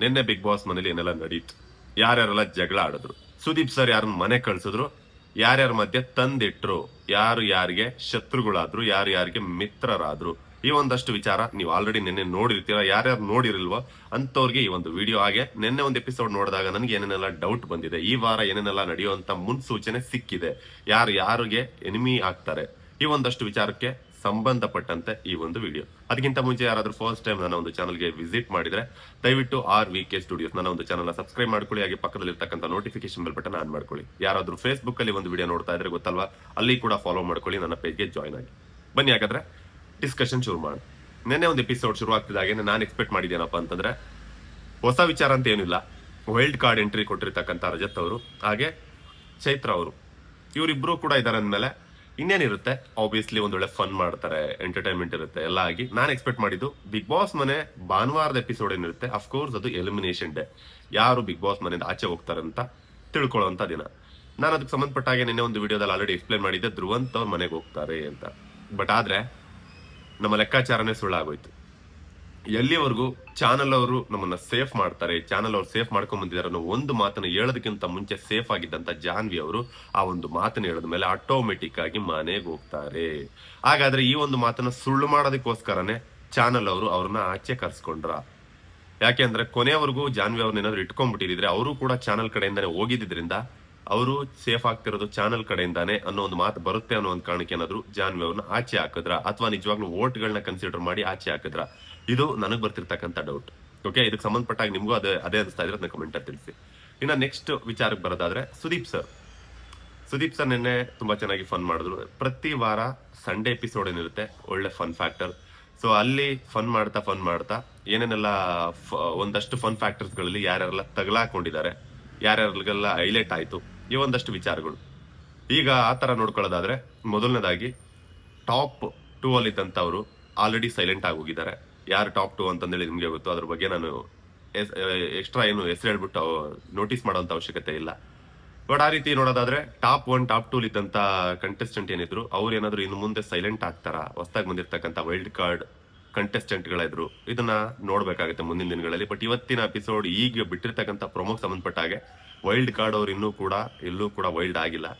ನಿನ್ನೆ big boss ಮನೇಲಿ ಏನೆಲ್ಲ ನಡೀತು? ಯಾರ್ಯಾರೆಲ್ಲ ಜಗಳ ಆಡಿದ್ರು? ಸುದೀಪ್ ಸರ್ ಯಾರನ್ನ ಮನೆ ಕಳ್ಸಿದ್ರು? ಯಾರ್ಯಾರ ಮಧ್ಯೆ ತಂದಿಟ್ರು? ಯಾರು ಯಾರಿಗೆ ಶತ್ರುಗಳಾದ್ರು? ಯಾರು ಯಾರಿಗೆ ಮಿತ್ರರಾದ್ರು? ಈ ಒಂದಷ್ಟು ವಿಚಾರ ನೀವು ಆಲ್ರೆಡಿ ನಿನ್ನೆ ನೋಡಿರ್ತೀರ? ಯಾರ್ಯಾರು ನೋಡಿರಲ್ವೋ ಅಂತವ್ರಿಗೆ ಈ ಒಂದು ವಿಡಿಯೋ ಹಾಗೆ ನಿನ್ನೆ ಒಂದು ಎಪಿಸೋಡ್ ನೋಡಿದಾಗ ನನಗೆ ಏನೇನೆಲ್ಲ ಡೌಟ್ ಬಂದಿದೆ. ಈ ವಾರ ಏನೇನೆಲ್ಲ ನಡೆಯುವಂತ ಮುನ್ಸೂಚನೆ ಸಿಕ್ಕಿದೆ. ಯಾರು ಯಾರಿಗೆ ಎನಿಮಿ ಆಗ್ತಾರೆ? ಈ ಒಂದಷ್ಟು ವಿಚಾರಕ್ಕೆ ಸಂಬಂಧಪಟ್ಟಂತೆ ಈ ಒಂದು ವಿಡಿಯೋ ಅದಕ್ಕಿಂತ ಮುಂಚೆ ಯಾರಾದರೂ ಫಸ್ಟ್ ಟೈಮ್ ನನ್ನ ಒಂದು ಚಾನಲ್ಗೆ ವಿಸಿಟ್ ಮಾಡಿದ್ರೆ, ದಯವಿಟ್ಟು ಆರ್ ವಿ ಕೆ ಸ್ಟುಡಿಯೋಸ್ ನನ್ನ ಒಂದು ಚಾನಲ್ ಸಬ್ಸ್ಕ್ರೈಬ್ ಮಾಡ್ಕೊಳ್ಳಿ, ಹಾಗೆ ಪಕ್ಕದಲ್ಲಿ ಇರ್ತಕ್ಕಂಥ ನೋಟಿಫಿಕೇಶನ್ ಬೆಲ್ ಬಟನ್ ಆನ್ ಮಾಡ್ಕೊಳ್ಳಿ. ಯಾರಾದರೂ ಫೇಸ್ಬುಕ್ ಅಲ್ಲಿ ಒಂದು ವಿಡಿಯೋ ನೋಡ್ತಾ ಇದ್ರೆ ಗೊತ್ತಲ್ವಾ, ಅಲ್ಲಿ ಕೂಡ ಫಾಲೋ ಮಾಡ್ಕೊಳ್ಳಿ, ನನ್ನ ಪೇಜ್ಗೆ ಜಾಯ್ನ್ ಆಗಿ. ಬನ್ನಿ ಹಾಗಾದ್ರೆ ಡಿಸ್ಕಷನ್ ಶುರು ಮಾಡೋಣ. ನಿನ್ನೆ ಒಂದು ಎಪಿಸೋಡ್ ಶುರು ಆಗ್ತಿದ್ದಾಗೆ ನಾನು ಎಕ್ಸ್ಪೆಕ್ಟ್ ಮಾಡಿದ್ದೇನಪ್ಪ ಅಂತಂದ್ರೆ, ಹೊಸ ವಿಚಾರ ಅಂತ ಏನಿಲ್ಲ. ವೈಲ್ಡ್ ಕಾರ್ಡ್ ಎಂಟ್ರಿ ಕೊಟ್ಟಿರ್ತಕ್ಕಂಥ ರಜತ್ ಅವರು, ಹಾಗೆ ಚೈತ್ರ ಅವರು. ಇವರಿಬ್ರು ಕೂಡ ಇದ್ದಾರೆ ಅಂದ್ಮೇಲೆ ಇನ್ನೇನಿರುತ್ತೆ? ಆಬ್ವಿಯಸ್ಲಿ ಒಂದೊಳ್ಳೆ ಫನ್ ಮಾಡ್ತಾರೆ ಎಂಟರ್ಟೈನ್ಮೆಂಟ್ ಇರುತ್ತೆ, ಎಲ್ಲ ಆಗಿ. ನಾನು ಎಕ್ಸ್ಪೆಕ್ಟ್ ಮಾಡಿದ್ದು ಬಿಗ್ ಬಾಸ್ ಮನೆ ಭಾನುವಾರದ ಎಪಿಸೋಡ್ ಏನಿರುತ್ತೆ? ಅಫ್ಕೋರ್ಸ್ ಅದು ಎಲಿಮಿನೇಷನ್ ಡೇ ಯಾರು ಬಿಗ್ ಬಾಸ್ ಮನೆಯಿಂದ ಆಚೆ ಹೋಗ್ತಾರೆ ಅಂತ ತಿಳ್ಕೊಳ್ಳೋಂಥ ದಿನ. ನಾನು ಅದಕ್ಕೆ ಸಂಬಂಧಪಟ್ಟ ಹಾಗೆ ನಿನ್ನೆ ಒಂದು ವಿಡಿಯೋದಲ್ಲಿ ಆಲ್ರೆಡಿ ಎಕ್ಸ್ಪ್ಲೇನ್ ಮಾಡಿದ್ದೆ, ಧ್ರುವಂತ ಅವ್ರ ಮನೆಗೆ ಹೋಗ್ತಾರೆ ಅಂತ. ಬಟ್ ಆದ್ರೆ ನಮ್ಮ ಲೆಕ್ಕಾಚಾರನೇ ಸುಳ್ಳಾಗೋಯ್ತು. ಎಲ್ಲಿವರೆಗೂ ಚಾನಲ್ ಅವರು ನಮ್ಮನ್ನ ಸೇಫ್ ಮಾಡ್ತಾರೆ ಚಾನಲ್ ಅವರು ಸೇಫ್ ಮಾಡ್ಕೊಂಡ್ ಬಂದಿದ್ದಾರೆ ಅನ್ನೋ ಒಂದು ಮಾತನ್ನ ಹೇಳೋದಕ್ಕಿಂತ ಮುಂಚೆ ಸೇಫ್ ಆಗಿದ್ದಂತ ಜಾನ್ವಿ ಅವರು ಆ ಒಂದು ಮಾತನ್ನ ಹೇಳಿದ ಮೇಲೆ ಆಟೋಮೆಟಿಕ್ ಆಗಿ ಮನೆಗೆ ಹೋಗ್ತಾರೆ. ಹಾಗಾದ್ರೆ ಈ ಒಂದು ಮಾತನ್ನ ಸುಳ್ಳು ಮಾಡೋದಕ್ಕೋಸ್ಕರನೇ ಚಾನಲ್ ಅವರು ಅವ್ರನ್ನ ಆಚೆ ಕರ್ಸ್ಕೊಂಡ್ರ. ಯಾಕೆಂದ್ರೆ ಕೊನೆಯವರೆಗೂ ಜಾನ್ವಿ ಅವ್ರನ್ನ ಏನಾದ್ರು ಇಟ್ಕೊಂಡ್ಬಿಟ್ಟಿದ್ರೆ ಅವರು ಕೂಡ ಚಾನಲ್ ಕಡೆಯಿಂದಾನೆ ಹೋಗಿದ್ರಿಂದ ಅವರು ಸೇಫ್ ಆಗ್ತಿರೋದು ಚಾನಲ್ ಕಡೆಯಿಂದಾನೆ ಅನ್ನೋ ಒಂದು ಮಾತು ಬರುತ್ತೆ ಅನ್ನೋ ಒಂದು ಕಾರಣಕ್ಕೆ ಏನಾದ್ರು ಜಾನ್ವಿ ಅವ್ರನ್ನ ಆಚೆ ಹಾಕಿದ್ರ? ಅಥವಾ ನಿಜವಾಗ್ಲೂ ವೋಟ್ಗಳನ್ನ ಕನ್ಸಿಡರ್ ಮಾಡಿ ಆಚೆ ಹಾಕಿದ್ರ? ಇದು ನನಗೆ ಬರ್ತಿರ್ತಕ್ಕಂಥ ಡೌಟ್ ಓಕೆ ಇದಕ್ಕೆ ಸಂಬಂಧಪಟ್ಟಾಗ ನಿಮಗೂ ಅದೇ ಅದೇ ಅನಿಸ್ತಾ ಇದ್ರೆ ಅದನ್ನ ಕಮೆಂಟ್ ತಿಳಿಸಿ. ಇನ್ನ ನೆಕ್ಸ್ಟ್ ವಿಚಾರಕ್ಕೆ ಬರೋದಾದ್ರೆ ಸುದೀಪ್ ಸರ್ ಸುದೀಪ್ ಸರ್ ನಿನ್ನೆ ತುಂಬಾ ಚೆನ್ನಾಗಿ ಫನ್ ಮಾಡಿದ್ರು. ಪ್ರತಿ ವಾರ ಸಂಡೇ ಎಪಿಸೋಡ್ ಏನಿರುತ್ತೆ, ಒಳ್ಳೆ ಫನ್ ಫ್ಯಾಕ್ಟರ್ ಸೊ ಅಲ್ಲಿ ಫನ್ ಮಾಡ್ತಾ ಫನ್ ಮಾಡ್ತಾ ಏನೇನೆಲ್ಲ ಒಂದಷ್ಟು ಫನ್ ಫ್ಯಾಕ್ಟರ್ಸ್ಗಳಲ್ಲಿ ಯಾರ್ಯಾರೆಲ್ಲ ತಗಲಾಕೊಂಡಿದ್ದಾರೆ ಯಾರ್ಯಾರಿಗೆಲ್ಲ ಹೈಲೈಟ್ ಆಯ್ತು, ಈ ಒಂದಷ್ಟು ವಿಚಾರಗಳು. ಈಗ ಆ ಥರ ನೋಡ್ಕೊಳ್ಳೋದಾದರೆ, ಮೊದಲನೇದಾಗಿ, ಟಾಪ್ ಟೂ ಅಲ್ಲಿ ಇದ್ದಂಥವ್ರು ಆಲ್ರೆಡಿ ಸೈಲೆಂಟ್ ಆಗಿ ಹೋಗಿದ್ದಾರೆ ಯಾರು ಟಾಪ್ ಟೂ ಅಂತಂದೇಳಿ ನಿಮಗೆ ಗೊತ್ತು, ಅದ್ರ ಬಗ್ಗೆ ನಾನು ಎಕ್ಸ್ಟ್ರಾ ಏನು ಹೆಸರು ಹೇಳ್ಬಿಟ್ಟು ನೋಟಿಸ್ ಮಾಡೋಂಥ ಅವಶ್ಯಕತೆ ಇಲ್ಲ. ಬಟ್ ಆ ರೀತಿ ನೋಡೋದಾದ್ರೆ, ಟಾಪ್ ಒನ್, ಟಾಪ್ ಟೂ ಇದ್ದಂತ ಕಂಟೆಸ್ಟೆಂಟ್ ಏನಿದ್ರು, ಅವ್ರು ಏನಾದ್ರು ಇನ್ನು ಮುಂದೆ ಸೈಲೆಂಟ್ ಆಗ್ತಾರಾ? ಹೊಸದಾಗಿ ಬಂದಿರ್ತಕ್ಕಂಥ ವೈಲ್ಡ್ ಕಾರ್ಡ್ ಕಂಟೆಸ್ಟೆಂಟ್ಗಳಿದ್ರು ಇದನ್ನ ನೋಡ್ಬೇಕಾಗುತ್ತೆ ಮುಂದಿನ ದಿನಗಳಲ್ಲಿ. ಬಟ್ ಇವತ್ತಿನ ಎಪಿಸೋಡ್ ಈಗ ಬಿಟ್ಟಿರ್ತಕ್ಕಂಥ ಪ್ರಮುಖ ಸಂಬಂಧಪಟ್ಟ ಹಾಗೆ ವೈಲ್ಡ್ ಕಾರ್ಡ್ ಅವ್ರು ಇನ್ನೂ ಕೂಡ ಎಲ್ಲೂ ಕೂಡ ವೈಲ್ಡ್ ಆಗಿಲ್ಲ.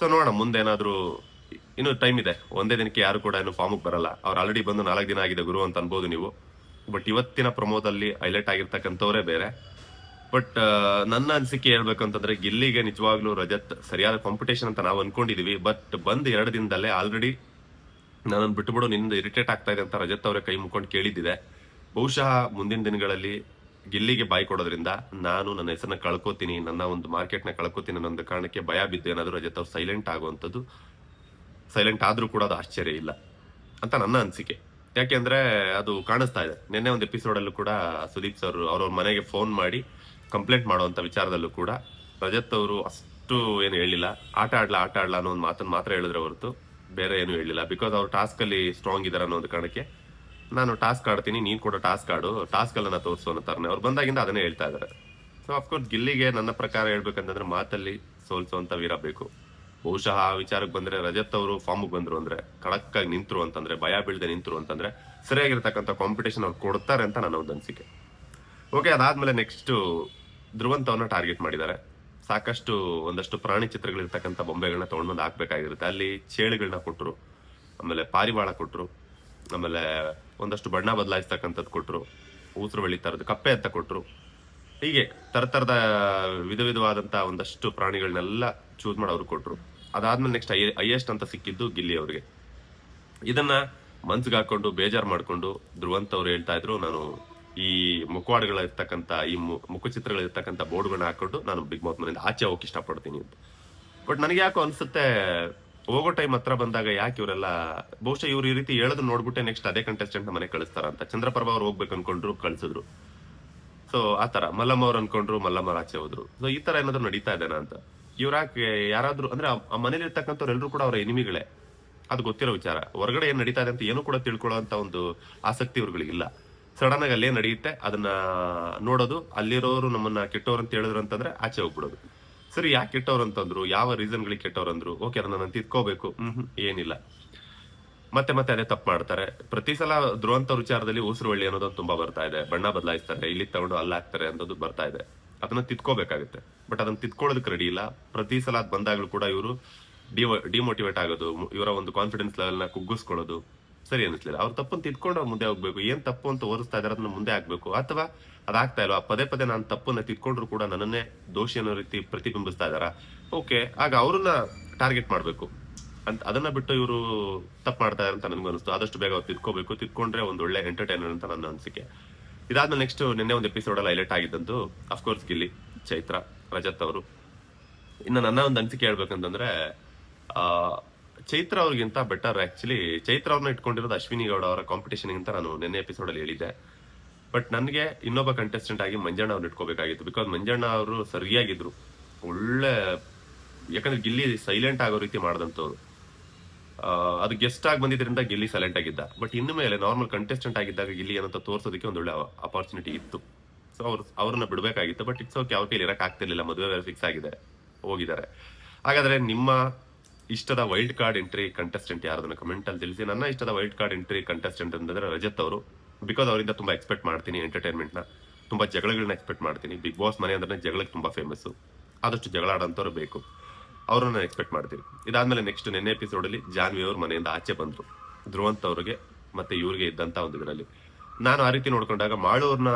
ಸೊ ನೋಡೋಣ, ಮುಂದೆ ಏನಾದರೂ ಇನ್ನು ಟೈಮ್ ಇದೆ. ಒಂದೇ ದಿನಕ್ಕೆ ಯಾರು ಕೂಡ ಇನ್ನು ಫಾರ್ಮಿಗೆ ಬರಲ್ಲ. ಅವ್ರು ಆಲ್ರೆಡಿ ಬಂದು ನಾಲ್ಕು ದಿನ ಆಗಿದೆ ಗುರು ಅಂತ ಅನ್ಬೋದು ನೀವು. ಬಟ್ ಇವತ್ತಿನ ಪ್ರಮೋದಲ್ಲಿ ಹೈಲೈಟ್ ಆಗಿರ್ತಕ್ಕಂಥವರೇ ಬೇರೆ. ಬಟ್ ನನ್ನ ಅನಿಸಿಕೆ ಹೇಳ್ಬೇಕಂತಂದ್ರೆ ಗಿಲ್ಲಿಗೆ ನಿಜವಾಗ್ಲೂ ರಜತ್ ಸರಿಯಾದ ಕಾಂಪಿಟೇಷನ್ ಅಂತ ನಾವು ಅನ್ಕೊಂಡಿದೀವಿ. ಬಟ್ ಬಂದ್ ಎರಡು ದಿನದಲ್ಲೇ ಆಲ್ರೆಡಿ ನಾನು ಬಿಟ್ಟುಬಿಡು ನಿನ್ನಿಂದ ಇರಿಟೇಟ್ ಆಗ್ತಾ ಇದೆ ಅಂತ ರಜತ್ ಅವರ ಕೈ ಮುಕ್ಕೊಂಡು ಕೇಳಿದ್ದಿದೆ. ಬಹುಶಃ ಮುಂದಿನ ದಿನಗಳಲ್ಲಿ ಗಿಲ್ಲಿಗೆ ಬಾಯಿ ಕೊಡೋದ್ರಿಂದ ನಾನು ನನ್ನ ಹೆಸರನ್ನ ಕಳ್ಕೊತೀನಿ, ನನ್ನ ಒಂದು ಮಾರ್ಕೆಟ್ನ ಕಳ್ಕೊತೀನಿ ಅನ್ನೋ ಕಾರಣಕ್ಕೆ ಭಯ ಬಿದ್ದು ಏನಾದರೂ ರಜತ್ ಅವ್ರು ಸೈಲೆಂಟ್ ಆಗುವಂಥದ್ದು ಸೈಲೆಂಟ್ ಆದ್ರೂ ಕೂಡ ಅದು ಆಶ್ಚರ್ಯ ಇಲ್ಲ ಅಂತ ನನ್ನ ಅನಿಸಿಕೆ. ಯಾಕೆಂದ್ರೆ ಅದು ಕಾಣಿಸ್ತಾ ಇದೆ. ನಿನ್ನೆ ಒಂದು ಎಪಿಸೋಡ್ ಅಲ್ಲೂ ಕೂಡ ಸುದೀಪ್ ಸರ್ ಅವ್ರವ್ರ ಮನೆಗೆ ಫೋನ್ ಮಾಡಿ ಕಂಪ್ಲೇಂಟ್ ಮಾಡುವಂಥ ವಿಚಾರದಲ್ಲೂ ಕೂಡ ರಜತ್ ಅವರು ಅಷ್ಟು ಏನು ಹೇಳಿಲ್ಲ. ಆಟ ಆಡ್ಲಾ ಆಟ ಆಡ್ಲಾ ಅನ್ನೋ ಒಂದು ಮಾತನ್ನು ಮಾತ್ರ ಹೇಳಿದ್ರೆ ಹೊರತು ಬೇರೆ ಏನು ಹೇಳಿಲ್ಲ ಬಿಕಾಸ್ ಅವ್ರು ಟಾಸ್ಕ್ ಅಲ್ಲಿ ಸ್ಟ್ರಾಂಗ್ ಇದಾರೆ ಅನ್ನೋ ಒಂದು ಕಾರಣಕ್ಕೆ ನಾನು ಟಾಸ್ಕ್ ಆಡ್ತೀನಿ, ನೀನು ಕೂಡ ಟಾಸ್ಕ್ ಆಡು ಟಾಸ್ಕ್ ಅಲ್ಲ ತೋರಿಸು ಅನ್ನೋ ತರನೇ ಅವ್ರು ಬಂದಾಗಿಂದ ಅದನ್ನೇ ಹೇಳ್ತಾ ಇದಾರೆ. ಸೊ ಅಫ್ಕೋರ್ಸ್ ಗಿಲ್ಲಿಗೆ ನನ್ನ ಪ್ರಕಾರ ಹೇಳ್ಬೇಕಂತಂದ್ರೆ ಮಾತಲ್ಲಿ ಸೋಲ್ಸುವಂತ ವೀರ ಬೇಕು. ಬಹುಶಃ ಆ ವಿಚಾರಕ್ಕೆ ಬಂದ್ರೆ ರಜತ್ ಅವರು ಫಾರ್ಮ್ಗೆ ಬಂದ್ರು ಅಂದ್ರೆ ಆಗಿ ನಿಂತರು ಅಂತಂದ್ರೆ, ಭಯ ಬೀಳದೆ ನಿಂತರು ಅಂತಂದ್ರೆ ಸರಿಯಾಗಿರ್ತಕ್ಕಂಥ ಕಾಂಪಿಟೇಷನ್ ಅವ್ರು ಕೊಡ್ತಾರೆ ಅಂತ ನನ್ನ ಒಂದು ಅನಿಸಿಕೆ. ಓಕೆ ಅದಾದ್ಮೇಲೆ ನೆಕ್ಸ್ಟ್ ಧ್ರುವಂತವನ್ನ ಟಾರ್ಗೆಟ್ ಮಾಡಿದ್ದಾರೆ. ಸಾಕಷ್ಟು ಒಂದಷ್ಟು ಪ್ರಾಣಿ ಚಿತ್ರಗಳಿರ್ತಕ್ಕಂಥ ಬೊಂಬೆಗಳನ್ನ ತೊಗೊಂಡ್ಬಂದು ಹಾಕ್ಬೇಕಾಗಿರುತ್ತೆ. ಅಲ್ಲಿ ಚೇಳುಗಳನ್ನ ಕೊಟ್ಟರು ಆಮೇಲೆ ಪಾರಿವಾಳ ಕೊಟ್ಟರು ಆಮೇಲೆ ಒಂದಷ್ಟು ಬಣ್ಣ ಬದಲಾಯಿಸ್ತಕ್ಕಂಥದ್ದು ಕೊಟ್ಟರು ಊಸರು ಬೆಳಿ ಥರದ್ದು ಕಪ್ಪೆ ಅಂತ ಕೊಟ್ಟರು ಹೀಗೆ ತರತರದ ವಿಧ ವಿಧವಾದಂಥ ಒಂದಷ್ಟು ಪ್ರಾಣಿಗಳನ್ನೆಲ್ಲ ಚೂಸ್ ಮಾಡಿ ಅವ್ರಿಗೆ ಕೊಟ್ಟರು ಅದಾದ್ಮೇಲೆ ನೆಕ್ಸ್ಟ್ ಐ ಹೈಯೆಸ್ಟ್ ಅಂತ ಸಿಕ್ಕಿದ್ದು ಗಿಲ್ಲಿ ಅವ್ರಿಗೆ. ಇದನ್ನ ಮನ್ಸಿಗೆ ಹಾಕೊಂಡು ಬೇಜಾರು ಮಾಡಿಕೊಂಡು ಧ್ರುವಂತ ಅವ್ರು ಹೇಳ್ತಾ ಇದ್ರು. ನಾನು ಈ ಮುಖವಾಡಗಳಿರ್ತಕ್ಕಂಥ ಈ ಮುಖಚಿತ್ರಗಳಿರ್ತಕ್ಕಂಥ ಬೋರ್ಡ್ಗಳನ್ನ ಹಾಕೊಂಡು ನಾನು ಬಿಗ್ ಮೌತ್ ಮನೆಯಿಂದ ಆಚೆ ಹೋಗಕ್ಕೆ ಇಷ್ಟಪಡ್ತೀನಿ ಅಂತ. ಬಟ್ ನನಗೆ ಯಾಕೋ ಅನ್ಸುತ್ತೆ, ಹೋಗೋ ಟೈಮ್ ಹತ್ರ ಬಂದಾಗ ಯಾಕೆ ಇವರೆಲ್ಲ, ಬಹುಶಃ ಇವ್ರು ಈ ರೀತಿ ಹೇಳೋದು ನೋಡ್ಬಿಟ್ಟೆ ನೆಕ್ಸ್ಟ್ ಅದೇ ಕಂಟೆಸ್ಟೆಂಟ್ ಮನೆ ಕಳಿಸ್ತಾರ ಅಂತ. ಚಂದ್ರಪ್ರಭಾ ಅವ್ರು ಹೋಗ್ಬೇಕು ಅನ್ಕೊಂಡ್ರು ಕಳ್ಸಿದ್ರು. ಸೊ ಆತರ ಮಲ್ಲಮ್ಮ ಅವ್ರು ಅನ್ಕೊಂಡ್ರು ಮಲ್ಲಮ್ಮ ಆಚೆ ಹೋದ್ರು. ಸೊ ಈ ತರ ಏನಾದ್ರು ನಡೀತಾ ಇದೆ ಅಂತ. ಇವ್ರಾಕೆ ಯಾರಾದ್ರೂ, ಅಂದ್ರೆ ಆ- ಆ ಮನೇಲಿ ಎಲ್ಲರೂ ಕೂಡ ಅವರ ಎನಿಮಿಗಳೇ. ಅದು ಗೊತ್ತಿರೋ ವಿಚಾರ. ಹೊರಗಡೆ ಏನು ನಡೀತಾ ಇದೆ ಅಂತ ಏನು ಕೂಡ ತಿಳ್ಕೊಳ್ಳೋ ಅಂತ ಒಂದು ಆಸಕ್ತಿ ಇವ್ರುಗಳಿಗಿಲ್ಲ. ಸಡನ್ ಆಗಿ ಅಲ್ಲೇ ನಡೆಯುತ್ತೆ, ಅದನ್ನ ನೋಡೋದು, ಅಲ್ಲಿರೋರು ನಮ್ಮನ್ನ ಕೆಟ್ಟವ್ರು ಅಂತ ಹೇಳಿದ್ರು ಅಂತಂದ್ರೆ ಆಚೆ ಹೋಗ್ಬಿಡೋದು. ಸರಿ, ಯಾಕೆ ಕೆಟ್ಟವ್ರು ಅಂತಂದ್ರು? ಯಾವ ರೀಸನ್ಗಳಿಗೆ ಕೆಟ್ಟವ್ರು ಅಂದ್ರು? ಓಕೆ, ಅದನ್ನ ನಾನು ತಿದ್ಕೋಬೇಕು. ಹ್ಮ್ ಏನಿಲ್ಲ. ಮತ್ತೆ ಮತ್ತೆ ಅದೇ ತಪ್ಪು ಮಾಡ್ತಾರೆ. ಪ್ರತಿ ಸಲ ಧ್ರುವಂತ ವಿಚಾರದಲ್ಲಿ ಉಸಿರು ಒಳ್ಳಿ ಅನ್ನೋದೊಂದು ತುಂಬಾ ಬರ್ತಾ ಇದೆ. ಬಣ್ಣ ಬದಲಾಯಿಸ್ತಾರೆ ಇಲ್ಲಿ ತಗೊಂಡು ಅಲ್ಲಿ ಹಾಕ್ತಾರೆ ಅನ್ನೋದು ಬರ್ತಾ ಇದೆ. ಅದನ್ನ ತಿದ್ಕೋಬೇಕಾಗುತ್ತೆ. ಬಟ್ ಅದನ್ನ ತಿದ್ಕೊಳ್ಳೋದಕ್ಕೆ ರೆಡಿ ಇಲ್ಲ. ಪ್ರತಿ ಸಲ ಅದ್ ಬಂದಾಗ್ಲೂ ಕೂಡ ಇವರು ಡಿಮೋಟಿವೇಟ್ ಆಗೋದು, ಇವರ ಒಂದು ಕಾನ್ಫಿಡೆನ್ಸ್ ಲೆವೆಲ್ನ ಕುಗ್ಗಿಸ್ಕೊಳ್ಳೋದು ಸರಿ ಅನಿಸ್ಲಿಲ್ಲ ಅವ್ರ ತಪ್ಪನ್ನು ತಿದ್ಕೊಂಡು ಅವ್ರು ಮುಂದೆ ಹೋಗ್ಬೇಕು. ಏನು ತಪ್ಪು ಅಂತ ಓದಿಸ್ತಾ ಇದಾರೆ ಅದನ್ನ ಮುಂದೆ ಆಗಬೇಕು ಅಥವಾ ಅದಾಗ್ತಾ ಇಲ್ವಾ? ಪದೇ ಪದೇ ನಾನು ತಪ್ಪನ್ನು ತಿದ್ಕೊಂಡ್ರು ಕೂಡ ನನ್ನನ್ನೇ ದೋಷಿ ಅನ್ನೋ ರೀತಿ ಪ್ರತಿಬಿಂಬಿಸ್ತಾ ಇದಾರ? ಓಕೆ, ಆಗ ಅವ್ರನ್ನ ಟಾರ್ಗೆಟ್ ಮಾಡಬೇಕು. ಅಂತ ಅದನ್ನ ಬಿಟ್ಟು ಇವರು ತಪ್ಪು ಮಾಡ್ತಾ ಇದ್ದಾರೆ ಅಂತ ನನಗೆ ಅನಿಸ್ತು. ಆದಷ್ಟು ಬೇಗ ಅವ್ರು ತಿದ್ಕೋಬೇಕು. ತಿದ್ಕೊಂಡ್ರೆ ಒಂದು ಒಳ್ಳೆ ಎಂಟರ್ಟೈನರ್ ಅಂತ ನನ್ನ ಅನಿಸಿಕೆ. ಇದಾದ್ಮೇಲೆ ನೆಕ್ಸ್ಟ್ ನಿನ್ನೆ ಒಂದು ಎಪಿಸೋಡ್ ಅಲ್ಲಿ ಹೈಲೈಟ್ ಆಗಿದ್ದಂತು ಅಫ್ಕೋರ್ಸ್ ಗಿಲ್ಲಿ, ಚೈತ್ರ, ರಜತ್ ಅವರು. ಇನ್ನು ನನ್ನ ಒಂದು ಅನಿಸಿಕೆ ಹೇಳ್ಬೇಕಂತಂದ್ರೆ ಚೈತ್ರ ಅವ್ರಿಗಿಂತ ಬೆಟರ್ ಆಕ್ಚುಲಿ ಚೈತ್ರ ಅವ್ರನ್ನ ಇಟ್ಕೊಂಡಿರೋದು ಅಶ್ವಿನಿ ಗೌಡ ಅವರ ಕಾಂಪಿಟೇಷನ್ ಅಂತ ನಾನು ನಿನ್ನೆ ಎಪಿಸೋಡ್ ಅಲ್ಲಿ ಹೇಳಿದ್ದೆ. ಬಟ್ ನನಗೆ ಇನ್ನೊಬ್ಬ ಕಂಟೆಸ್ಟೆಂಟ್ ಆಗಿ ಮಂಜಣ್ಣ ಅವ್ರನ್ನ ಇಟ್ಕೋಬೇಕಾಗಿತ್ತು. ಬಿಕಾಸ್ ಮಂಜಣ್ಣ ಅವರು ಸರಿಯಾಗಿದ್ರು. ಒಳ್ಳೆ, ಯಾಕಂದ್ರೆ ಗಿಲ್ಲಿ ಸೈಲೆಂಟ್ ಆಗೋ ರೀತಿ ಮಾಡಿದಂಥವ್ರು. ಅದು ಗೆಸ್ಟ್ ಆಗಿ ಬಂದಿದ್ದರಿಂದ ಗಿಲ್ಲಿ ಸೈಲೆಂಟ್ ಆಗಿದ್ದ. ಬಟ್ ಇನ್ನು ಮೇಲೆ ನಾರ್ಮಲ್ ಕಂಟೆಸ್ಟೆಂಟ್ ಆಗಿದ್ದಾಗ ಗಿಲ್ಲಿ ಏನಂತ ತೋರ್ಸೋದಕ್ಕೆ ಒಂದು ಒಳ್ಳೆ ಅಪಾರ್ಚುನಿಟಿ ಇತ್ತು. ಸೊ ಅವ್ರು, ಅವ್ರನ್ನ ಬಿಡಬೇಕಾಗಿತ್ತು. ಬಟ್ ಇಟ್ಸ್ ಓಕೆ ಅವ್ರ ಕೈಲಿ ಇರಕ್ಕೆ ಆಗ್ತಿರ್ಲಿಲ್ಲ. ಮದುವೆ ಫಿಕ್ಸ್ ಆಗಿದೆ. ಹೋಗಿದ್ದಾರೆ. ಹಾಗಾದ್ರೆ ನಿಮ್ಮ ಇಷ್ಟದ ವೈಲ್ಡ್ ಕಾರ್ಡ್ ಎಂಟ್ರಿ ಕಂಟೆಸ್ಟೆಂಟ್ ಯಾರದನ್ನ ಕಮೆಂಟ್ ಅಲ್ಲಿ ತಿಳಿಸಿ. ನನ್ನ ಇಷ್ಟದ ವೈಲ್ಡ್ ಕಾರ್ಡ್ ಎಂಟ್ರಿ ಕಂಟೆಸ್ಟೆಂಟ್ ಅಂತಂದ್ರೆ ರಜತ್ ಅವರು. ಬಿಕಾಸ್ ಅವರಿಂದ ತುಂಬಾ ಎಕ್ಸ್ಪೆಕ್ಟ್ ಮಾಡ್ತೀನಿ ಎಂಟರ್ಟೈನ್ಮೆಂಟ್ನ. ತುಂಬಾ ಜಗಳಗಳನ್ನ ಎಕ್ಸ್ಪೆಕ್ಟ್ ಮಾಡ್ತೀನಿ. ಬಿಗ್ ಬಾಸ್ ಮನೆ ಅಂದ್ರೆ ಜಗಳಕ್ಕೆ ತುಂಬಾ ಫೇಮಸ್ ಆದಷ್ಟು ಜಗಳ ಆಡೋಂಥವ್ರು ಬೇಕು. ಅವ್ರನ್ನ ಎಕ್ಸ್ಪೆಕ್ಟ್ ಮಾಡ್ತೀನಿ. ಇದಾದ್ಮೇಲೆ ನೆಕ್ಸ್ಟ್ ನೆನ್ನೆ ಎಪಿಸೋಡ್ ಅಲ್ಲಿ ಜಾನ್ವಿ ಅವ್ರ ಮನೆಯಿಂದ ಆಚೆ ಬಂದರು. ಧ್ರುವಂತ್ ಅವ್ರಿಗೆ ಮತ್ತೆ ಇವ್ರಿಗೆ ಇದ್ದಂಥ ಒಂದು ಇದರಲ್ಲಿ. ನಾನು ಆ ರೀತಿ ನೋಡ್ಕೊಂಡಾಗ ಮಾಳೂರ್ನ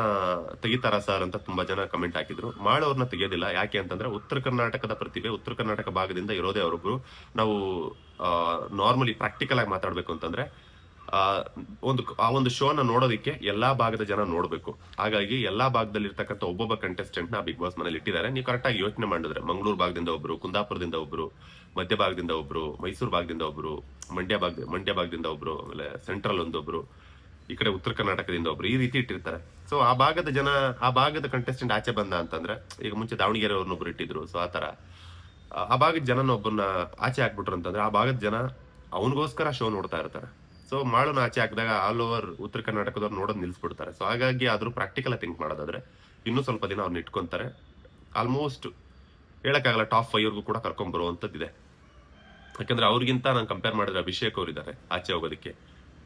ತೆಗಿತಾರ ಸರ್ ಅಂತ ತುಂಬಾ ಜನ ಕಮೆಂಟ್ ಹಾಕಿದ್ರು. ಮಾಳೂರ್ನ ತೆಗೆಯೋದಿಲ್ಲ. ಯಾಕೆ ಅಂತಂದ್ರೆ ಉತ್ತರ ಕರ್ನಾಟಕದ ಪ್ರತಿಭೆ, ಉತ್ತರ ಕರ್ನಾಟಕ ಭಾಗದಿಂದ ಇರೋದೇ ಅವರೊಬ್ರು. ನಾವು ನಾರ್ಮಲಿ ಪ್ರಾಕ್ಟಿಕಲ್ ಆಗಿ ಮಾತಾಡ್ಬೇಕು ಅಂತಂದ್ರೆ ಒಂದು, ಆ ಒಂದು ಶೋನ ನೋಡೋದಕ್ಕೆ ಎಲ್ಲಾ ಭಾಗದ ಜನ ನೋಡಬೇಕು. ಹಾಗಾಗಿ ಎಲ್ಲಾ ಭಾಗದಲ್ಲಿ ಇರ್ತಕ್ಕಂಥ ಒಬ್ಬೊಬ್ಬ ಕಂಟೆಸ್ಟೆಂಟ್ ಬಿಗ್ ಬಾಸ್ ಮನೇಲಿ ಇಟ್ಟಿದ್ದಾರೆ. ನೀವು ಕರೆಕ್ಟಾಗಿ ಯೋಚನೆ ಮಾಡಿದ್ರೆ ಮಂಗಳೂರು ಭಾಗದಿಂದ ಒಬ್ರು, ಕುಂದಾಪುರದಿಂದ ಒಬ್ರು, ಮಧ್ಯ ಭಾಗದಿಂದ ಒಬ್ರು, ಮೈಸೂರು ಭಾಗದಿಂದ ಒಬ್ರು, ಮಂಡ್ಯ ಭಾಗ, ಮಂಡ್ಯ ಭಾಗದಿಂದ ಒಬ್ರು, ಆಮೇಲೆ ಸೆಂಟ್ರಲ್ ಒಂದೊಬ್ರು ಈ ಕಡೆ ಉತ್ತರ ಕರ್ನಾಟಕದಿಂದ ಒಬ್ರು ಈ ರೀತಿ ಇಟ್ಟಿರ್ತಾರೆ. ಸೊ ಆ ಭಾಗದ ಜನ, ಆ ಭಾಗದ ಕಂಟೆಸ್ಟೆಂಟ್ ಆಚೆ ಬಂದ ಅಂತಂದ್ರೆ, ಈಗ ಮುಂಚೆ ದಾವಣಗೆರೆ ಅವ್ರನ್ನೊಬ್ರು ಇಟ್ಟಿದ್ರು ಸೊ ಆ ತರ ಆ- ಭಾಗದ ಜನನ ಒಬ್ಬನ ಆಚೆ ಹಾಕ್ಬಿಟ್ರು ಅಂತಂದ್ರೆ, ಆ ಭಾಗದ ಜನ ಅವನಿಗೋಸ್ಕರ ಶೋ ನೋಡ್ತಾ ಇರ್ತಾರೆ. ಸೊ ಮಾಡೋನ ಆಚೆ ಹಾಕಿದಾಗ ಆಲ್ ಓವರ್ ಉತ್ತರ ಕರ್ನಾಟಕದವ್ರು ನೋಡೋದು ನಿಲ್ಸ್ಬಿಡ್ತಾರೆ. ಸೊ ಹಾಗಾಗಿ ಆದರೂ ಪ್ರಾಕ್ಟಿಕಲ್ ಥಿಂಕ್ ಮಾಡೋದಾದ್ರೆ, ಇನ್ನೂ ಸ್ವಲ್ಪ ದಿನ ಅವ್ರನ್ನ ಇಟ್ಕೊಂತಾರೆ. ಆಲ್ಮೋಸ್ಟ್ ಹೇಳೋಕ್ಕಾಗಲ್ಲ ಟಾಪ್ ಫೈವ್ಗೂ ಕೂಡ ಕರ್ಕೊಂಡ್ ಇದೆ ಯಾಕಂದ್ರೆ ಅವ್ರಿಗಿಂತ ನಾನು ಕಂಪೇರ್ ಮಾಡಿದ್ರೆ ಅಭಿಷೇಕ್ ಅವರಿದ್ದಾರೆ, ಆಚೆ ಹೋಗೋದಕ್ಕೆ.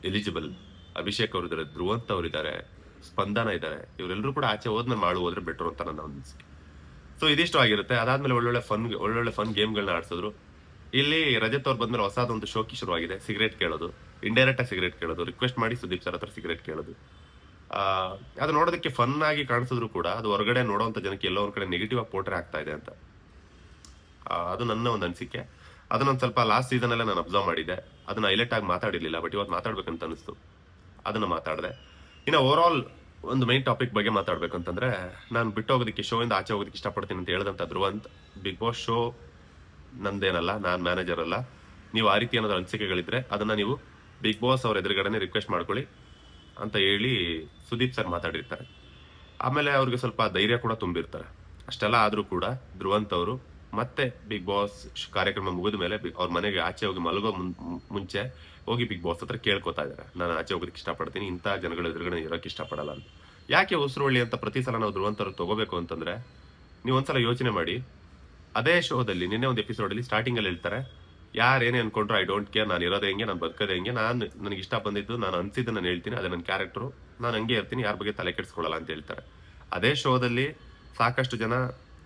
ಎಲಿಜಿಬಲ್ ಅಭಿಷೇಕ್ ಅವರಿದ್ದಾರೆ, ಧ್ರುವಂತ್ ಅವರಿದ್ದಾರೆ, ಸ್ಪಂದನ ಇದ್ದಾರೆ ಇವರೆಲ್ಲರೂ ಕೂಡ ಆಚೆ ಹೋದ್ಮೇಲೆ ಮಾಡು ಹೋದ್ರೆ ಬೆಟರ್ ಅಂತ ನನ್ನ ಅನಿಸಿಕೆ. ಸೊ ಇದಿಷ್ಟು ಆಗಿರುತ್ತೆ. ಅದಾದ್ಮೇಲೆ ಒಳ್ಳೊಳ್ಳೆ ಫನ್ ಒಳ್ಳೊಳ್ಳೆ ಫನ್ ಗೇಮ್ಗಳನ್ನ ಆಡ್ಸಿದ್ರು. ಇಲ್ಲಿ ರಜತ್ ಅವ್ರು ಬಂದ್ಮೇಲೆ ಹೊಸದೊಂದು ಶೋಕಿ ಶುರುವಾಗಿದೆ, ಸಿಗರೇಟ್ ಕೇಳೋದು. ಇಂಡೈರೆಕ್ಟ್ ಆಗಿ ಸಿಗರೇಟ್ ಕೇಳೋದು. ರಿಕ್ವೆಸ್ಟ್ ಮಾಡಿ ಸುದೀಪ್ ಸರ್ ಹತ್ರ ಸಿಗರೇಟ್ ಕೇಳೋದು. ಅದು ನೋಡೋದಕ್ಕೆ ಫನ್ ಆಗಿ ಕಾಣಿಸಿದ್ರು ಕೂಡ, ಅದು ಹೊರಗಡೆ ನೋಡೋಂಥ ಜನಕ್ಕೆ ಎಲ್ಲೋ ಕಡೆ ನೆಗೆಟಿವ್ ಆಗಿ ಪೋಟ್ರೆ ಆಗ್ತಾ ಇದೆ ಅಂತ. ಅದು ನನ್ನ ಒಂದು ಅನಿಸಿಕೆ. ಅದನ್ನ ಒಂದು ಸ್ವಲ್ಪ ಲಾಸ್ಟ್ ಸೀಸನ್ ಅಲ್ಲೇ ನಾನು ಅಬ್ಸರ್ವ್ ಮಾಡಿದ್ದೆ. ಅದನ್ನ ಹೈಲೈಟ್ ಆಗಿ ಮಾತಾಡಿರ್ಲಿಲ್ಲ ಬಟ್ ಇವತ್ತು ಮಾತಾಡ್ಬೇಕಂತ ಅನಿಸ್ತು. ಅದನ್ನ ಮಾತಾಡಿದೆ. ಇನ್ನು ಓವರ್ ಆಲ್ ಒಂದು ಮೈನ್ ಟಾಪಿಕ್ ಬಗ್ಗೆ ಮಾತಾಡ್ಬೇಕಂತಂದ್ರೆ ನಾನು ಬಿಟ್ಟೋಗೋದಕ್ಕೆ ಶೋಯಿಂದ ಆಚೆ ಹೋಗೋದಕ್ಕೆ ಇಷ್ಟಪಡ್ತೀನಿ ಅಂತ ಹೇಳಿದಂತ ಧ್ರುವಂತ್ ಬಿಗ್ ಬಾಸ್ ಶೋ ನಂದೇನಲ್ಲ, ನಾನು ಮ್ಯಾನೇಜರ್ ಅಲ್ಲ. ನೀವು ಆ ರೀತಿ ಏನಾದರೂ ಅನಿಸಿಕೆಗಳಿದ್ರೆ ಅದನ್ನ ನೀವು ಬಿಗ್ ಬಾಸ್ ಅವ್ರ ಎದುರುಗಡೆನೆ ರಿಕ್ವೆಸ್ಟ್ ಮಾಡ್ಕೊಳ್ಳಿ ಅಂತ ಹೇಳಿ ಸುದೀಪ್ ಸರ್ ಮಾತಾಡಿರ್ತಾರೆ. ಆಮೇಲೆ ಅವ್ರಿಗೆ ಸ್ವಲ್ಪ ಧೈರ್ಯ ಕೂಡ ತುಂಬಿರ್ತಾರೆ. ಅಷ್ಟೆಲ್ಲ ಆದರೂ ಕೂಡ ಧ್ರುವಂತ್ ಅವರು ಮತ್ತೆ ಬಿಗ್ ಬಾಸ್ ಕಾರ್ಯಕ್ರಮ ಮುಗಿದ ಮೇಲೆ ಅವ್ರ ಮನೆಗೆ ಆಚೆ ಹೋಗಿ ಮಲಗೋ ಮುಂಚೆ ಹೋಗಿ ಬಿಗ್ ಬಾಸ್ ಹತ್ರ ಕೇಳ್ಕೊತಾ ಇದ್ದಾರೆ. ನಾನು ಆಚೆ ಹೋಗೋದಕ್ಕೆ ಇಷ್ಟಪಡ್ತೀನಿ, ಇಂಥ ಜನಗಳ ಎದುರುಗಡೆ ಇರೋಕ್ಕೆ ಇಷ್ಟಪಡಲ್ಲ ಅಂತ. ಯಾಕೆ ಉಸಿರುವಳ್ಳಿ ಅಂತ ಪ್ರತಿ ಸಲ ನಾವು ಧ್ರುವಂತರ ತಗೋಬೇಕು ಅಂತಂದ್ರೆ, ನೀವು ಒಂದ್ಸಲ ಯೋಚನೆ ಮಾಡಿ. ಅದೇ ಶೋದಲ್ಲಿ, ನಿನ್ನೆ ಒಂದು ಎಪಿಸೋಡ್ ಅಲ್ಲಿ ಸ್ಟಾರ್ಟಿಂಗ್ ಅಲ್ಲಿ ಹೇಳ್ತಾರೆ ಯಾರೇನೇ ಅನ್ಕೊಂಡ್ರು ಐ ಡೋಂಟ್ ಕೇರ್ ನಾನು ಇರೋದೇ ಹೆಂಗೆ, ನಾನು ಬದುಕೋದೇ ಹೆಂಗೆ, ನಾನು, ನನಗೆ ಇಷ್ಟ ಬಂದಿದ್ದು, ನಾನು ಅನ್ಸಿದ್ದು ನಾನು ಹೇಳ್ತೀನಿ, ಅದೇ ನನ್ನ ಕ್ಯಾರೆಕ್ಟ್ರು ನಾನು ಹಂಗೆ ಇರ್ತೀನಿ, ಯಾರ ಬಗ್ಗೆ ತಲೆ ಕೆಡಿಸ್ಕೊಳ್ಳಲ್ಲ ಅಂತ ಹೇಳ್ತಾರೆ. ಅದೇ ಶೋದಲ್ಲಿ ಸಾಕಷ್ಟು ಜನ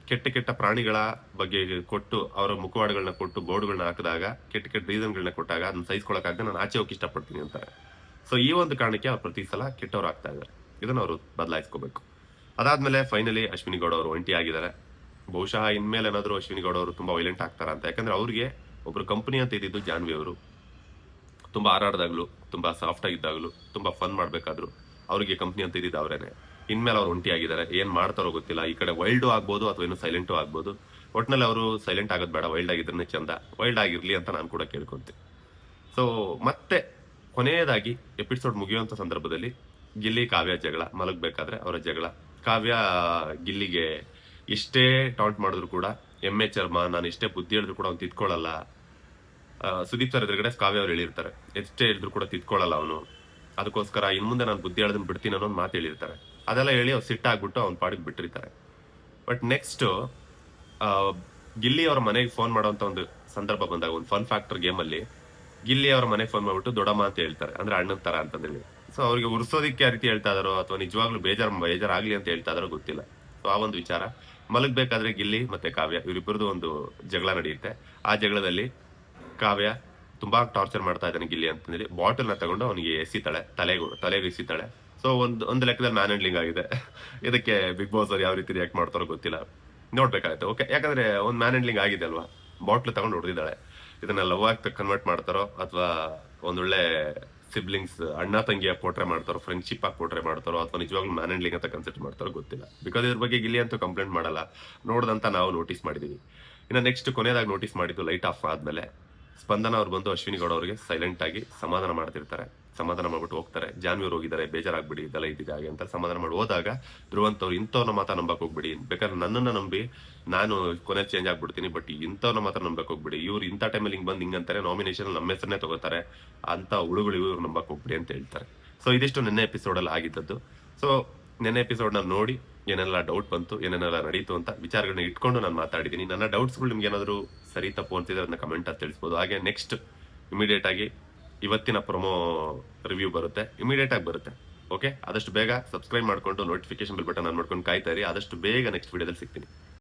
ಕೆಟ್ಟ ಕೆಟ್ಟ ಪ್ರಾಣಿಗಳ ಬಗ್ಗೆ ಕೊಟ್ಟು ಅವರ ಮುಖವಾಡಗಳನ್ನ ಕೊಟ್ಟು ಬೋರ್ಡ್ಗಳನ್ನ ಹಾಕಿದಾಗ, ಕೆಟ್ಟ ಕೆಟ್ಟ ರೀಸನ್ಗಳನ್ನ ಕೊಟ್ಟಾಗ ಅದನ್ನ ಸಹಿಸ್ಕೊಳಕ್ಕಾಗದೆ ನಾನು ಆಚೆ ಹೋಗಿ ಇಷ್ಟಪಡ್ತೀನಿ ಅಂತಾರೆ. ಸೊ ಈ ಒಂದು ಕಾರಣಕ್ಕೆ ಅವ್ರು ಪ್ರತಿ ಸಲ ಕೆಟ್ಟವ್ರು ಆಗ್ತಾ ಇದ್ದಾರೆ. ಇದನ್ನ ಅವರು ಬದಲಾಯಿಸ್ಕೋಬೇಕು. ಅದಾದ್ಮೇಲೆ ಫೈನಲಿ ಅಶ್ವಿನಿ ಗೌಡ ಅವರು ಒಂಟಿ ಆಗಿದ್ದಾರೆ. ಬಹುಶಃ ಇನ್ಮೇಲೆ ಏನಾದರೂ ಅಶ್ವಿನಿ ಗೌಡ ಅವರು ತುಂಬಾ ವೈಲೆಂಟ್ ಆಗ್ತಾರ ಅಂತ. ಯಾಕಂದ್ರೆ ಅವ್ರಿಗೆ ಒಬ್ರು ಕಂಪನಿ ಅಂತ ಇದ್ದಿದ್ದು ಜಾನ್ವಿ ಅವರು. ತುಂಬಾ ಹಾರಾಡ್ದಾಗ್ಲು, ತುಂಬಾ ಸಾಫ್ಟ್ ಆಗಿದ್ದಾಗ್ಲು, ತುಂಬಾ ಫನ್ ಮಾಡ್ಬೇಕಾದ್ರು ಅವರಿಗೆ ಕಂಪ್ನಿ ಅಂತ ಇದ್ದಿದ್ದು ಅವರೇನೆ. ಇನ್ಮೇಲೆ ಅವ್ರು ಒಂಟಿ ಆಗಿದ್ದಾರೆ ಏನ್ ಮಾಡ್ತಾರೋ ಗೊತ್ತಿಲ್ಲ. ಈ ಕಡೆ ವೈಲ್ಡ್ ಆಗ್ಬೋದು ಅಥವಾ ಏನು ಸೈಲೆಂಟು ಆಗ್ಬೋದು. ಒಟ್ನಲ್ಲಿ ಅವರು ಸೈಲೆಂಟ್ ಆಗೋದು ಬೇಡ. ವೈಲ್ಡ್ ಆಗಿದ್ರೆ ಚಂದ. ವೈಲ್ಡ್ ಆಗಿರ್ಲಿ ಅಂತ ನಾನು ಕೂಡ ಕೇಳ್ಕೊಂತೀನಿ ಸೊ ಮತ್ತೆ ಕೊನೆಯದಾಗಿ ಎಪಿಸೋಡ್ ಮುಗಿಯುವಂತ ಸಂದರ್ಭದಲ್ಲಿ ಗಿಲ್ಲಿ, ಕಾವ್ಯ ಜಗಳ. ಮಲಗಬೇಕಾದ್ರೆ ಅವರ ಜಗಳ. ಕಾವ್ಯ, ಗಿಲ್ಲಿಗೆ ಎಷ್ಟೇ ಟಾಂಟ್ ಮಾಡಿದ್ರು ಕೂಡ. ಎಮ್ಮೆ ಚರ್ಮ, ನಾನು ಇಷ್ಟೇ ಬುದ್ಧಿ ಹೇಳಿದ್ರು ಕೂಡ ಅವ್ನು ತಿದ್ಕೊಳ್ಳಲ್ಲ. ಸುದೀಪ್ ಸರ್ ಎದುರುಗಡೆ ಕಾವ್ಯ ಅವ್ರು ಹೇಳಿರ್ತಾರೆ. ಎಷ್ಟೇ ಹೇಳಿದ್ರು ಕೂಡ ತಿದ್ಕೊಳ್ಳಲ್ಲ ಅವನು. ಅದಕ್ಕೋಸ್ಕರ ಇನ್ ಮುಂದೆ ನಾನು ಬುದ್ಧಿ ಹೇಳೋದನ್ನ ಬಿಡ್ತೀನಿ ಅನ್ನೋ ಒಂದು ಮಾತು ಹೇಳಿರ್ತಾರೆ. ಅದೆಲ್ಲ ಹೇಳಿ ಅವ್ರು ಸಿಟ್ಟಾಗ್ಬಿಟ್ಟು ಅವ್ನ ಪಾಡಿಗೆ ಬಿಟ್ಟಿರ್ತಾರೆ. ಬಟ್ ನೆಕ್ಸ್ಟ್ ಗಿಲ್ಲಿ ಅವರ ಮನೆಗೆ ಫೋನ್ ಮಾಡೋಂಥ ಒಂದು ಸಂದರ್ಭ ಬಂದಾಗ, ಒಂದು ಫನ್ ಫ್ಯಾಕ್ಟರ್ ಗೇಮಲ್ಲಿ ಗಿಲ್ಲಿ ಅವ್ರ ಮನೆಗೆ ಫೋನ್ ಮಾಡ್ಬಿಟ್ಟು ದೊಡ್ಡಮ್ಮ ಅಂತ ಹೇಳ್ತಾರೆ. ಅಂದ್ರೆ ಅಣ್ಣನ ತರ ಅಂತಂದೇಳಿ ಸೊ ಅವ್ರಿಗೆ ಉರ್ಸೋದಿಕ್ಕೆ ಯಾವ ರೀತಿ ಹೇಳ್ತಾ ಇದಾರೋ, ಅಥವಾ ನಿಜವಾಗ್ಲೂ ಬೇಜಾರ್, ಬೇಜಾರಾಗ್ಲಿ ಅಂತ ಹೇಳ್ತಾ ಇದಾರೋ ಗೊತ್ತಿಲ್ಲ. ಸೊ ಆ ಒಂದು ವಿಚಾರ. ಮಲಗಬೇಕಾದ್ರೆ ಗಿಲ್ಲಿ ಮತ್ತೆ ಕಾವ್ಯ ಇವರಿಬ್ಬರದು ಒಂದು ಜಗಳ ನಡೆಯುತ್ತೆ. ಆ ಜಗಳದಲ್ಲಿ ಕಾವ್ಯ ತುಂಬಾ ಟಾರ್ಚರ್ ಮಾಡ್ತಾ ಇದ್ದಾನೆ ಗಿಲ್ಲಿ ಅಂತಂದೇಳಿ ಬಾಟಲ್ನ ತಗೊಂಡು ಅವನಿಗೆ ಎಸಿತಾಳೆ, ತಲೆಗೂ, ತಲೆಗೆ ಎಸಿತಾಳೆ. ಸೊ ಒಂದು ಒಂದು ಲೆಕ್ಕದಲ್ಲಿ ಮ್ಯಾನ್ ಹ್ಯಾಂಡ್ಲಿಂಗ್ ಆಗಿದೆ. ಇದಕ್ಕೆ ಬಿಗ್ ಬಾಸ್ ಅವ್ರು ಯಾವ ರೀತಿ ರಿಯಾಕ್ಟ್ ಮಾಡ್ತಾರೋ ಗೊತ್ತಿಲ್ಲ. ನೋಡ್ಬೇಕಾಗುತ್ತೆ ಓಕೆ ಯಾಕಂದ್ರೆ ಒಂದು ಮ್ಯಾನ್ ಹ್ಯಾಂಡ್ಲಿಂಗ್ ಆಗಿದೆ ಅಲ್ವಾ? ಬಾಟ್ಲ್ ತಗೊಂಡು ಹೊಡೆದಿದ್ದಾಳೆ. ಇದನ್ನ ಲವ್ ಆಗಿ ಕನ್ವರ್ಟ್ ಮಾಡ್ತಾರೋ, ಅಥವಾ ಒಂದೊಳ್ಳೆ ಸಿಬ್ಲಿಂಗ್ಸ್ ಅಣ್ಣ ತಂಗಿಯ ಪೋಟ್ರೆ ಮಾಡ್ತಾರೋ ಫ್ರೆಂಡ್ಶಿಪ್ ಆಗಿ ಪೋಟ್ರೆ ಮಾಡ್ತಾರೋ, ಅಥವಾ ನಿಜವಾಗ್ಲೂ ಮ್ಯಾನ್ ಹ್ಯಾಂಡ್ಲಿಂಗ್ ಅಂತ ಕನ್ಸಿಡರ್ ಮಾಡ್ತಾರೋ ಗೊತ್ತಿಲ್ಲ. ಬಿಕಾಸ್ ಇದ್ರ ಬಗ್ಗೆ ಗಿಲ್ಲಿ ಅಂತೂ ಕಂಪ್ಲೇಂಟ್ ಮಾಡಲ್ಲ. ನೋಡ್ದಂತ ನಾವು ನೋಟಿಸ್ ಮಾಡಿದೀವಿ. ಇನ್ನು ನೆಕ್ಸ್ಟ್ ಕೊನೆಯದಾಗಿ ನೋಟಿಸ್ ಮಾಡಿದ್ದು ಲೈಟ್ ಆಫ್ ಆದ್ಮೇಲೆ. ಸ್ಪಂದನ ಅವ್ರು ಬಂದು ಅಶ್ವಿನಿ ಗೌಡ ಅವರಿಗೆ ಸೈಲೆಂಟ್ ಆಗಿ ಸಮಾಧಾನ ಮಾಡ್ತಿರ್ತಾರೆ. ಸಮಾಧಾನ ಮಾಡ್ಬಿಟ್ಟು ಹೋಗ್ತಾರೆ. ಜಾನ್ವಿಯವ್ರು ಹೋಗಿದ್ದಾರೆ, ಬೇಜಾರಾಗ್ಬಿಡಿ ಇದೆಲ್ಲ ಇದ್ದಿದೆ ಹಾಗೆ ಅಂತ ಸಮಾಧಾನ ಮಾಡಿ ಹೋದಾಗ ಧ್ರುವಂತ ಅವ್ರು ಇಂಥವ್ರನ್ನ ಮಾತ್ರ ನಂಬಕ್ ಹೋಗ್ಬಿಡಿ. ಬೇಕಾದ್ರೆ ನನ್ನನ್ನ ನಂಬಿ ನಾನು ಕೊನೆ ಚೇಂಜ್ ಆಗ್ಬಿಡ್ತೀನಿ ಬಟ್ ಇಂಥವ್ರನ್ನ ಮಾತ್ರ ನಂಬಕ್ ಹೋಗ್ಬಿಡಿ. ಇವ್ರು ಇಂಥ ಟೈಮಲ್ಲಿ ಹಿಂಗೆ ಬಂದು ಹಿಂಗಂತಾರೆ ನಾಮಿನೇಷನ್ ನಮ್ಮ ಹೆಸರನ್ನೇ ತಗೋತಾರೆ. ಅಂತ ಹುಳುಗಳು ಇವ್ರು ನಂಬಕ್ ಹೋಗ್ಬಿಡಿ ಅಂತ ಹೇಳ್ತಾರೆ. ಸೊ ಇದಿಷ್ಟು ನಿನ್ನೆ ಎಪಿಸೋಡಲ್ಲಿ ಆಗಿದ್ದದ್ದು. ಸೊ ನಿನ್ನೆ ಎಪಿಸೋಡ್ನ ನೋಡಿ ಏನೆಲ್ಲ ಡೌಟ್ ಬಂತು, ಏನೇನೆಲ್ಲ ನಡೀತು ಅಂತ ವಿಚಾರಗಳನ್ನ ಇಟ್ಕೊಂಡು ನಾನು ಮಾತಾಡಿದ್ದೀನಿ. ನನ್ನ ಡೌಟ್ಸ್ಗಳು ನಿಮ್ಗೆ ಏನಾದರೂ ಸರಿ ತಪ್ಪು ಅಂತಿದ್ರೆ ಅದನ್ನ ಕಮೆಂಟ್ ಅಂತ ತಿಳಿಸ್ಬೋದು. ಹಾಗೆ ನೆಕ್ಸ್ಟ್ ಇಮಿಡಿಯೇಟ್ ಆಗಿ ಇವತ್ತಿನ ಪ್ರೊಮೋ ರಿವ್ಯೂ ಬರುತ್ತೆ ಇಮಿಡಿಯೇಟ್ ಆಗಿ ಬರುತ್ತೆ. ಓಕೆ ಆದಷ್ಟು ಬೇಗ ಸಬ್ಸ್ಕ್ರೈಬ್ ಮಾಡ್ಕೊಂಡು ನೋಟಿಫಿಕೇಶನ್ ಬಿಲ್ ಬಟನ್ ಆನ್ ಮಾಡ್ಕೊಂಡು ಕಾಯ್ತಾ ಇರಿ. ಆದಷ್ಟು ಬೇಗ ನೆಕ್ಸ್ಟ್ ವಿಡಿಯೋದಲ್ಲಿ ಸಿಗ್ತೀನಿ.